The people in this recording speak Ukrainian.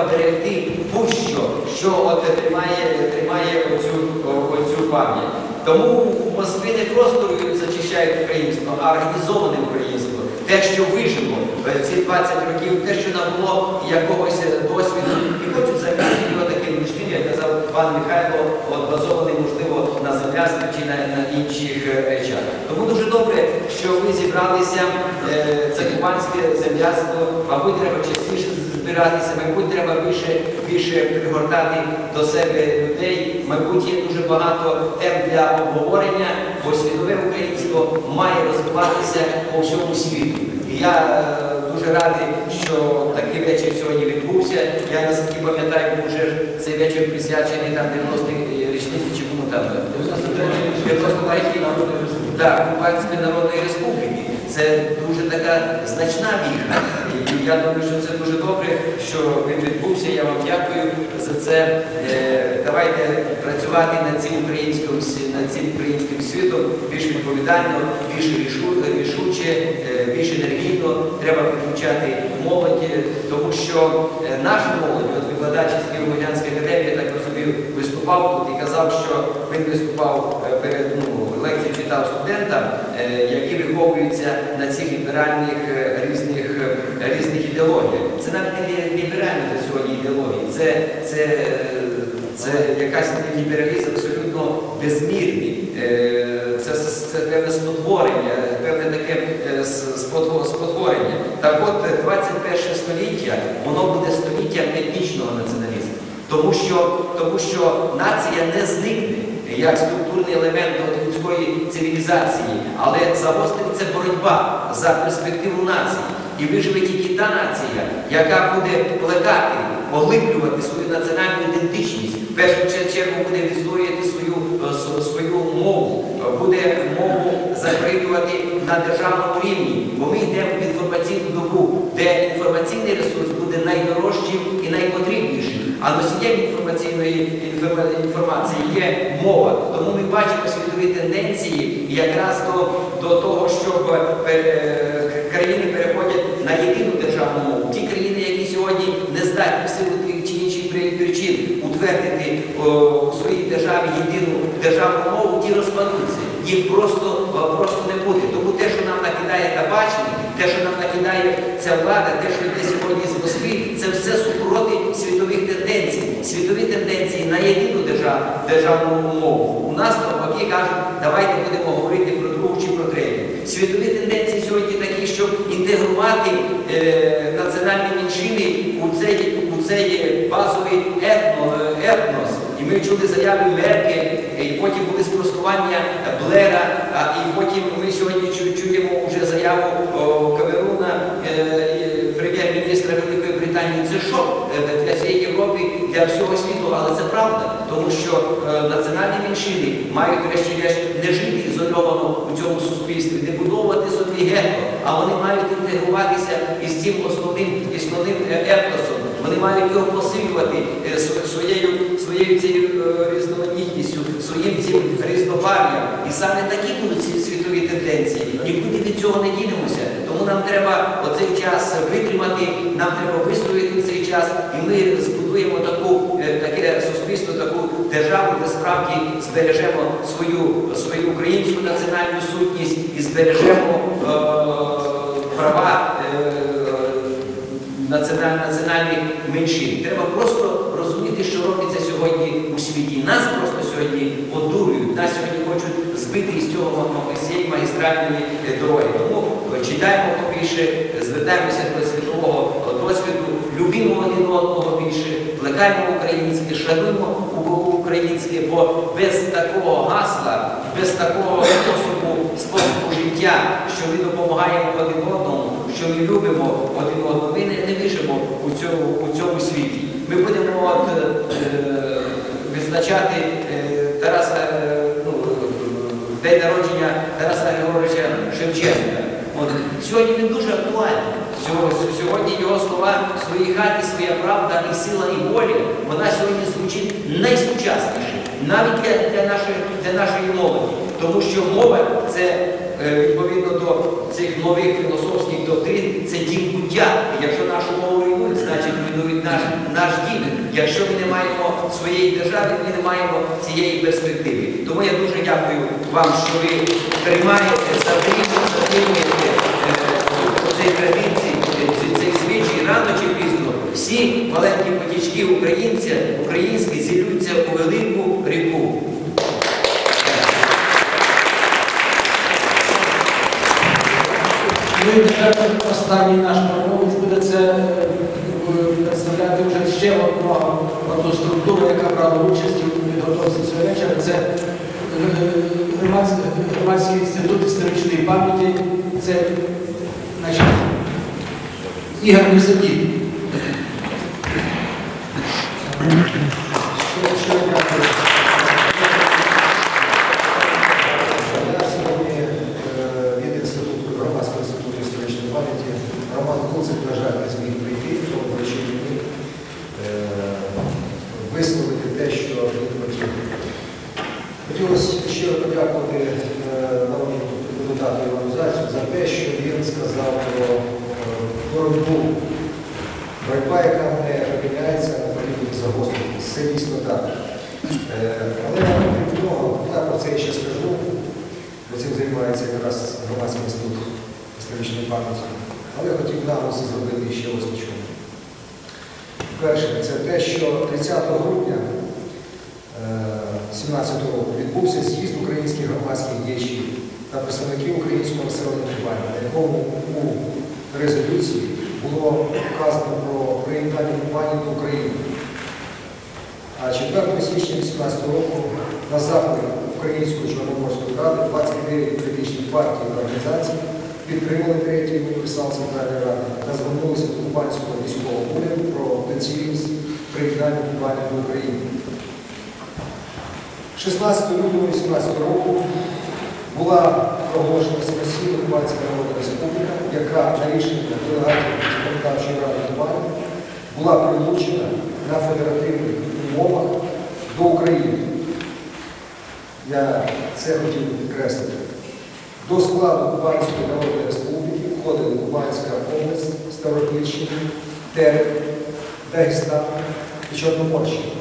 треба берегти будь-що, що от тримає, оцю, оцю пам'ять. Тому в Москві не просто зачищають українство, а організоване українство. Те, що вижило е, ці 20 років, те, що набуло якогось е, досвіду, і хочуть замінити його таким ручним, як казав пан Михайло, от базований, можливо, на землястві чи на, на інших е, речах. Тому дуже добре, що ви зібралися, е, це кубанське земляство, мабуть, треба частіше збиратися, мабуть, треба більше, більше пригортати до себе людей. Мабуть, є дуже багато тем для обговорення, бо світове українство має розвиватися по всьому світу. І я е, дуже радий, що такий вечір сьогодні відбувся. Я наскільки пам'ятаю, вже цей вечір присвячений там 90-й річниці, чи кому там 93-й так, Кубанської Народної Республіки. Це дуже така значна віха. І я думаю, що це дуже добре, що він відбувся. Я вам дякую за це. Е, Давайте працювати над цим українським над цим українським світом більш відповідально, більш рішуче, е, більш енергійно. Треба підключати молодь, е, тому що е, наша молодь, от викладач із Києво-Могилянської академії, виступав тут і казав, що він виступав е, перед ну, лекції читав студентам, е, які виховуються на цих ліберальних е, різних, різних ідеологіях. Це навіть не ліберальні сьогодні ідеології, це, це, це якась лібералізм абсолютно безмірний. Це, це певне спотворення, певне таке спотворення. Так от е, 21 століття, воно буде століттям етнічного націоналізму. Тому що, тому що нація не зникне як структурний елемент людської цивілізації, але загостриться боротьба за перспективу нації. І виживе тільки та нація, яка буде плекати, поглиблювати свою національну ідентичність, в першу чергу буде відстоювати свою, е, свою мову, е, буде мову закритувати на державному рівні. Бо ми йдемо в інформаційну добу, де інформаційний ресурс буде найдорожчим і найпотрібнішим. А носієм інформації є мова. Тому ми бачимо світові тенденції якраз до, до того, щоб е, країни переходять на єдину державну мову. Ті країни, які сьогодні не здатні в силу тих чи інших причин утвердити у своїй державі єдину державну мову, ті розпадуться. Їх просто, просто не буде. Тому те, що нам накидає табачник, те, що нам накидає ця влада, те, що йде сьогодні з Москви, це все супроти світових тенденцій. Світові тенденції на єдину держав, державну мову. У нас навпаки кажуть, давайте будемо говорити про другу чи про третю. Світові тенденції сьогодні такі, щоб інтегрувати е, національні меншини у цей, базовий е, етнос. І ми чули заяви Меркель, і потім були спростування Блера, і потім ми сьогодні чуємо вже заяву але це правда, тому що е, національні меншини мають врешті-решт не жити ізольовано у цьому суспільстві, не будовувати собі гетто, а вони мають інтегруватися із цим основним е, етносом. Вони мають його посилювати е, своєю, своєю цією е, різноманітністю, своїм цим різнобарв'ям. І саме такі будуть ці світові тенденції. Нікуди від цього не дінемося. Тому нам треба оцей час витримати, нам треба вистояти цей час, і ми збудуємо таку, е, таке суспільство, таку державу, де справді збережемо свою, свою українську національну сутність і збережемо е, права. е, національ- національних меншин. Треба просто розуміти, що у світі. Нас просто сьогодні одурюють, нас сьогодні хочуть збити із цього магістральної е, дороги. Тому е, читаємо побільше, звертаємося до світового досвіду, любімо один одного більше, плекаємо українське, шануємо українське, бо без такого гасла, без такого способу, способу життя, що ми допомагаємо один одному, що ми любимо один одного, ми не, не вижимо у цьому, у цьому світі. Ми будемо е, е, відзначати е, Тараса, е, ну, е, день народження Тараса Григоровича Шевченка. От, сьогодні він дуже актуальний. Сьогодні, його слова в своїй хаті, своя правда і сила і воля, вона сьогодні звучить найсучасніше, навіть для, для, нашої, для нашої молоді. Тому що мова це відповідно до цих нових філософських доктрин, це дім буття. Якщо нашу мову наш, наш дім, якщо ми не маємо своєї держави, ми не маємо цієї перспективи. Тому я дуже дякую вам, що ви тримаєте, затримуєте, затримуєте е, цей традиції, цей- звичай рано чи пізно. Всі маленькі потічки українця, українські зілються у велику ріку. І останній наш промовець буде це е, представляти вже ще одну, ту структуру, яка брала участь у підготовці цього вечора. Це е, громадський, інститут історичної пам'яті. Це значить, Ігор Незабій. Що я дякую. Я сьогодні е, від інституту громадського інституту історичної пам'яті Роман Куцик, на жаль, не зміг прийти, тому вирішив мені е, висловити те, що він хотів. Хотілося щиро подякувати е, народному депутату Івану Зайцю за те, що він сказав про е, боротьбу Боротьба, яка не припиняється, не потрібно загостритися. Це дійсно так. Е, Але крім того, я про це ще скажу, бо цим займається якраз громадський інститут історичної пам'яті. Але хотів наголоси зробити ще ось на чому. Перше, це те, що 30 грудня 2017 року відбувся з'їзд українських громадських діячів та представників українського населення Кубані, на якому у резолюції було вказано про приєднання Кубані до України. А 4 січня 2018 року на заході Української Чорноморської ради 29 політичних партій та організацій підтримали третій універсал Центральної Ради та звернулися до кубанського військового уряду про доцільність приєднання Кубані до України. 16 лютого 2018 року була проголошена самостійна Кубанська Народна Республіка, яка на рішення делегатів законодавчої ради Кубані була прилучена на федеративних умовах до України. Я це хотів підкреслити. До складу Кубанської Народної Республіки входили Кубанська область, Ставропільщина, Терек, Дагестан і Чорноморщина.